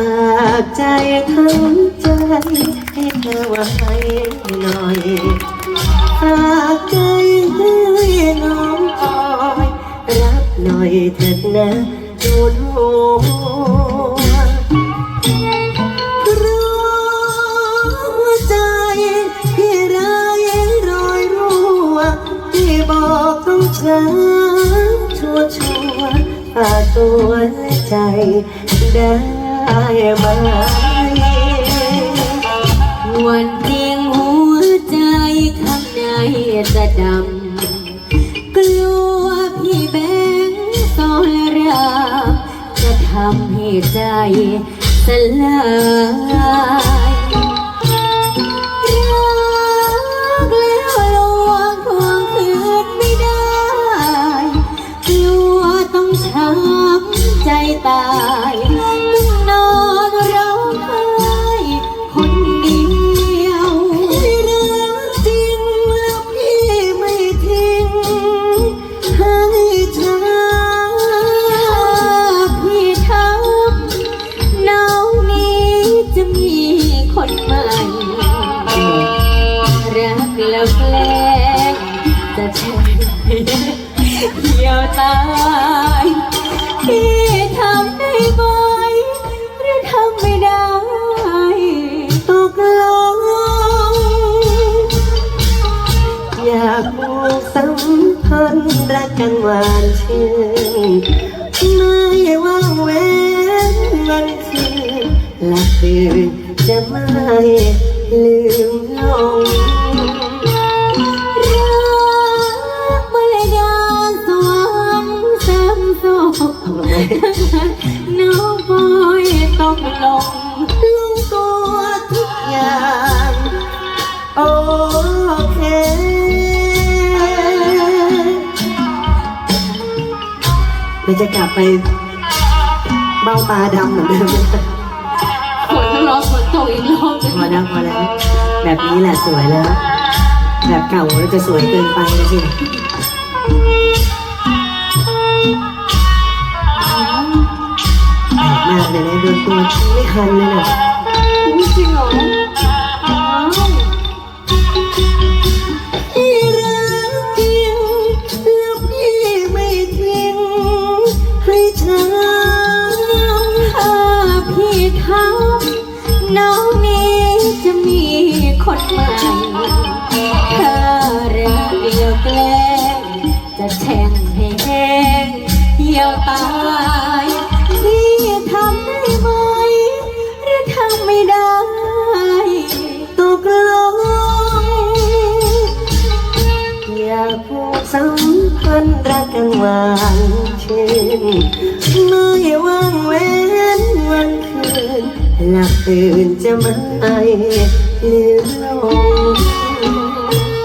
ฝากใจทั้งใจให้เธอไว้หน่อยฝากใจให้น้องคอยรับหน่อยเถิดนะดูดหัวเพราใจที่ร้รอยรั่วที่บอกต้องช้ำชัวชัวร์ฝากตัวและใจได้ ไหมวันจริงหัวใจข้างในจะดำ กลัวพี่แบงค์สอนรามจะทำให้ใจสลายรักแล้วลวงทวงคืนไม่ได้กลัวต้องช้ำใจตาย เหี่ยวตายพี่ทำได้ไหมหรือทำไม่ได้ ตกลง อยากผูกสัมพันธ์รักกันหวานชื่นไม่ว่างเว้นวันคืนหลับตื่นจะไม่ลืมลง ลงลงตัวทุกอย่าง โอเคเราจะกลับไปเบ้าตาดำเหมือนเดิมฝนรอฝนตกอีกรอบพอแล้วพอแล้ว แบบนี้แหละสวยแล้ว แบบเก่าแล้วจะสวยเกินไปนะสิ แปลกมากเลยนะโดนตัวไม่คันเลยนะจริงเหรออ้าวพี่รักจริงแล้วพี่ไม่ทิ้งให้ฉันถ้าพี่ทำน้องนี้จะมีคนใหม่ถ้ารักเดียวแกล้งจะแทงให้แห้งเหี่ยวตา พันรักกันหวานชื่นไม่ว่างเว้นวันคืนหลับตื่นจะไม่ลืมลง